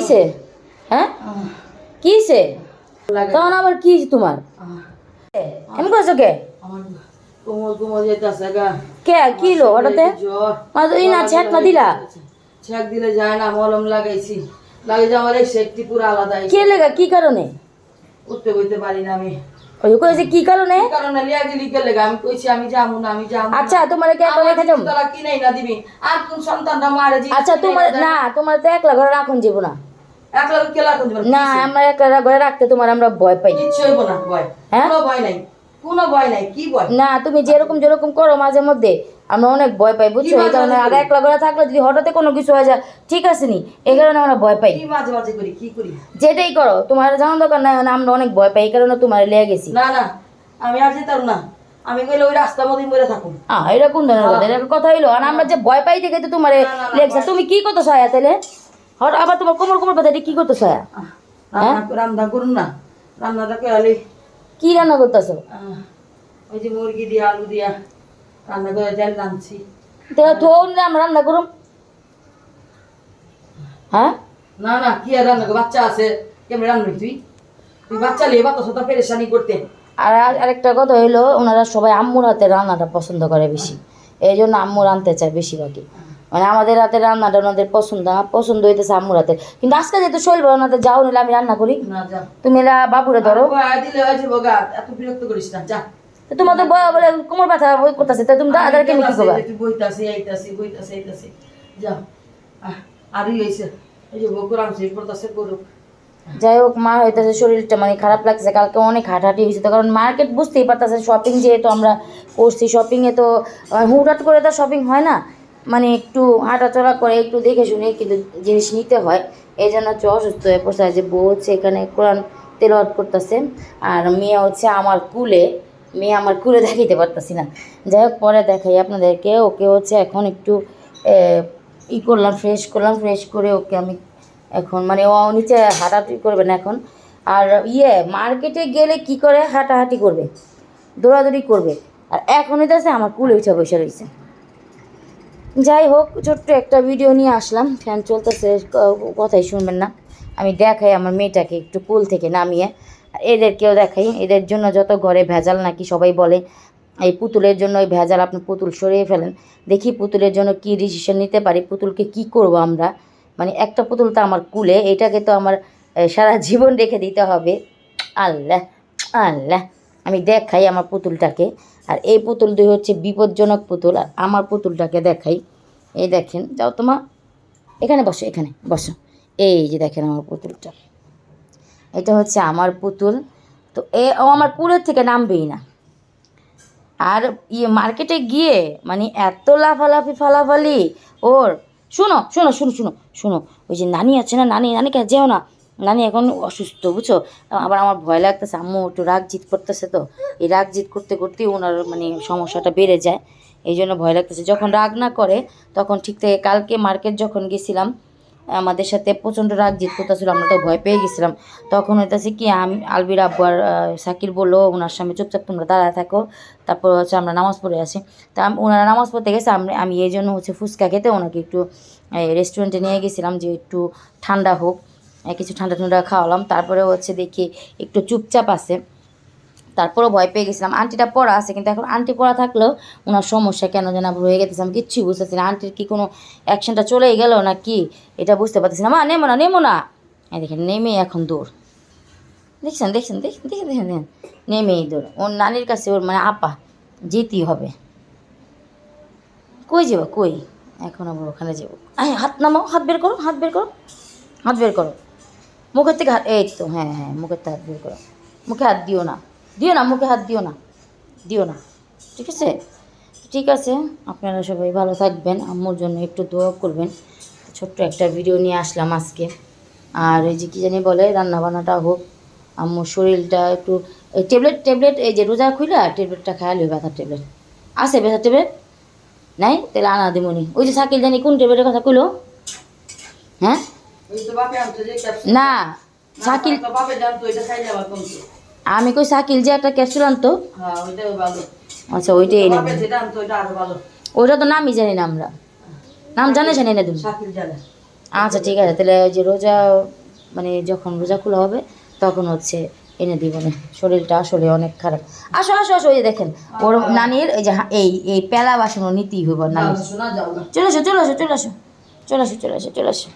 হয়েছে হ্যাঁ? কি হয়েছে তখন আবার কি তোমার? এমন করছ কে? কে? কি লো হঠাৎ জ্বর। মানে ই না না দিলা? ছেক দিলে যায় না মলম লাগাইছি। লাগে এই পুরো আলাদা কে লেগা? কি কারণে? উঠতে বইতে পারি না আমি। ওই কইছে কি কারণে? কারণে? লিয়া গেলি কে আমি কইছি আমি না আমি আচ্ছা তোমার কে একলা রেখে যাব? তোরা কিনেই না দিবি। আর কোন সন্তানটা মারে জি আচ্ছা তোমার না তোমার তো একলা ঘরে রাখুন যাব না একলা না আমরা একলা ঘরে রাখতে তোমার আমরা ভয় পাই। কিচ্ছু হইব না ভয়। হ্যাঁ? কোনো ভয় নাই। কোনো ভয় নাই কি ভয়? না তুমি যেরকম যেরকম করো মাঝে মধ্যে আমরা অনেক ভয় পাই বুঝছ? এই কারণে আর একলা ঘরে থাকলে যদি হঠাৎ কোনো কিছু হয়ে যায় ঠিক আছে নি? এই কারণে আমরা ভয় পাই। কি মাঝে মাঝে করি কি করি? যেটাই করো তোমার জানো দরকার না আমরা অনেক ভয় পাই এই কারণে তোমার লেগে গেছি। না না আমি আর যেতাম না। আমি কইলে ওই রাস্তার মধ্যে মরে থাকুন এটা ধরনের কথা হইল। আর আমরা যে ভয় পাই দেখে তো তোমার লেগছে। তুমি কি করতো তাহলে হঠাৎ আবার তোমার কোমর কোমর এটা কি করতো সায়া রান্না রান্না করুন না। রান্নাটা করে কি রান্না করতেছো? ওই যে মুরগি দিয়া আলু দিয়া রান্না করে তেল রাঁধছি তাহলে থোন আমরা রান্না করুম। হ্যাঁ? না না কি আর রান্না? বাচ্চা আছে কেমন রান্না তুই? তুই বাচ্চা লিয়ে বাচ্চা সাথে পেরেশানি করতে। আর আর- আরেকটা কথা হইল ওনারা সবাই আম্মুর হাতে রান্নাটা পছন্দ করে বেশি। এই জন্য আম্মু রানতে চায় বেশিরভাগই। মানে আমাদের হাতে রান্নাটা ওনাদের পছন্দ আমার পছন্দ হইতেছে আম্মুর হাতে। কিন্তু আজকে যেহেতু শৈল ওনাদের যাও নিলে আমি রান্না করি। তুমি এলা বাবুরে ধরো। বাবা, দিলে এত বিরক্ত করিস না যা। তোমার তো বয়া বলে কোমর ব্যথা বই করতেছে তো তুমি তাদেরকে আমি কি করবা বইতাছি আইতাছি বইতাছি আইতাছি। যা। আহ, আরই এই যে বকুর আনছে পড়তাছে করুক যাই হোক মা হইতেছে শরীরটা মানে খারাপ লাগছে কালকে অনেক হাঁটাহাঁটি হয়েছে তো কারণ মার্কেট বুঝতেই পারতেছে শপিং যেহেতু আমরা করছি শপিংয়ে তো হুটহাট করে তো শপিং হয় না। মানে একটু হাঁটাচলা করে, একটু দেখে শুনে কিন্তু জিনিস নিতে হয়। এই জন্য হচ্ছে অসুস্থ হয়ে পড়ছে। যে বউ হচ্ছে এখানে কোরআন তেল তেলওয়াত করতেছে, আর মেয়ে হচ্ছে আমার কুলে, মেয়ে আমার কুলে দেখাইতে পারতেছি না। যাই হোক, পরে দেখাই আপনাদেরকে। ওকে হচ্ছে এখন একটু ই করলাম ফ্রেশ করলাম। ফ্রেশ করে ওকে আমি এখন মানে ও নিচে হাঁটাহাঁটি করবে না এখন। আর ইয়ে মার্কেটে গেলে কি করে? হাঁটাহাঁটি করবে, দৌড়াদৌড়ি করবে। আর এখন হইতেছে আমার কুলে উঠে বসে রয়েছে যাই হোক, ছোট্ট একটা ভিডিও নিয়ে আসলাম। ফ্যান চলতেছে কথাই শুনবেন না। আমি দেখাই আমার মেয়েটাকে একটু কুল থেকে নামিয়ে। এদেরকেও দেখাই। এদের জন্য যত ঘরে ভেজাল নাকি সবাই বলে, এই পুতুলের জন্য ওই ভেজাল আপনি পুতুল সরিয়ে ফেলেন। দেখি পুতুলের জন্য কি ডিসিশন নিতে পারি, পুতুলকে কি করব আমরা? মানে একটা পুতুল তো আমার কুলে, এটাকে তো আমার সারা জীবন রেখে দিতে হবে। আল্লাহ আল্লাহ। আমি দেখাই আমার পুতুলটাকে। আর এই পুতুল দুই হচ্ছে বিপজ্জনক পুতুল। আর আমার পুতুলটাকে দেখাই। এই দেখেন, যাও তোমা, এখানে বসো এখানে বসো। এই যে দেখেন আমার পুতুলটা। এটা হচ্ছে আমার পুতুল। তো এ, ও আমার কুলের থেকে নামবেই না। আর ইয়ে মার্কেটে গিয়ে মানে এত লাফালাফি, ফালাফালি, ওর, শোনো শোনো শোনো শোনো শোনো, ওই যে নানি আছে না, নানি, নানিকে যেও না। নানি এখন অসুস্থ, বুঝছ? আবার আমার ভয় লাগতেছে, আম্মু একটু রাগ জিত করতেছে তো। এই রাগ জিত করতে করতেই ওনার মানে সমস্যাটা বেড়ে যায়। এই জন্য ভয় লাগতেছে। যখন রাগ না করে, তখন ঠিক থেকে কালকে মার্কেট যখন গেছিলাম, আমাদের সাথে প্রচণ্ড রাগ জিত করতেছিল, আমরা তো ভয় পেয়ে গেছিলাম। তখন হইতেছে কি, আমি, আলবির আব্বু আর সাকির বলল, ওনার সামনে চুপচাপ তোমরা দাঁড়ায় থাকো। তারপর হচ্ছে আমরা নামাজ পড়ে আসি। তা ওনারা নামাজ পড়তে গেছে, আমি আমি এই জন্য হচ্ছে ফুচকা খেতে ওনাকে একটু রেস্টুরেন্টে নিয়ে গেছিলাম যে একটু ঠান্ডা হোক। কিছু ঠান্ডা ঠান্ডা খাওয়ালাম। তারপরে হচ্ছে দেখি একটু চুপচাপ আছে। তারপরেও ভয় পেয়ে গেছিলাম। আন্টিটা পড়া আছে, কিন্তু এখন আন্টি পড়া থাকলেও ওনার সমস্যা কেন যেন হয়ে গেছে আমি কিচ্ছুই বুঝতেছি না। আন্টির কি কোনো অ্যাকশনটা চলেই গেল না কি এটা বুঝতে পারতেছি না। মা, নেমো না নেমো না। দেখেন, নেমে এখন দৌড়। দেখছেন দেখছেন দেখছেন, দেখেন দেখেন দেখেন। নেমেই দৌড়। ওর নানির কাছে ওর মানে আপা, যেতেই হবে। কই যাব? কই? এখন আবার ওখানে যাব। হাত নামাও, হাত বের করো, হাত বের করো, হাত বের করো। মুখের থেকে হাত এই তো হ্যাঁ হ্যাঁ মুখের থেকে হাত বের করো। মুখে হাত দিও না। দিও না, মুখে হাত দিও না। দিও না। ঠিক আছে? ঠিক আছে, আপনারা সবাই ভালো থাকবেন। আম্মুর জন্য একটু দোয়া করবেন। ছোট্ট একটা ভিডিও নিয়ে আসলাম আজকে। আর এই যে কী জানি বলে রান্না বান্নাটা হোক, আম্মুর শরীরটা একটু এই ট্যাবলেট ট্যাবলেট এই যে রোজা খুইলা ট্যাবলেটটা খায়ালি ব্যথার ট্যাবলেট আছে ব্যথার ট্যাবলেট নাই? তাহলে আনা দিমনি। ওই যে সাকিল জানি কোন ট্যাবলেটের কথা কইলো? হ্যাঁ? না কমছে। আমি কই সাকিল যে একটা ক্যাপসুল আনতো? হ্যাঁ আচ্ছা ওইটাই আনতো ওইটা তো নামই জানি না আমরা। নাম জানে জানি না তুমি আচ্ছা ঠিক আছে তাহলে ওই যে রোজা মানে যখন রোজা খোলা হবে তখন হচ্ছে এনে দিব না শরীরটা আসলে অনেক খারাপ। আসো আসো আসো ওই যে দেখেন ওর নানির এই যে এই এই পেলা বাসন ও নিতেই হইব নানির। চলে আসো চলে আসো চলে আসো। চলে আসো চলে আসো চলে আসো।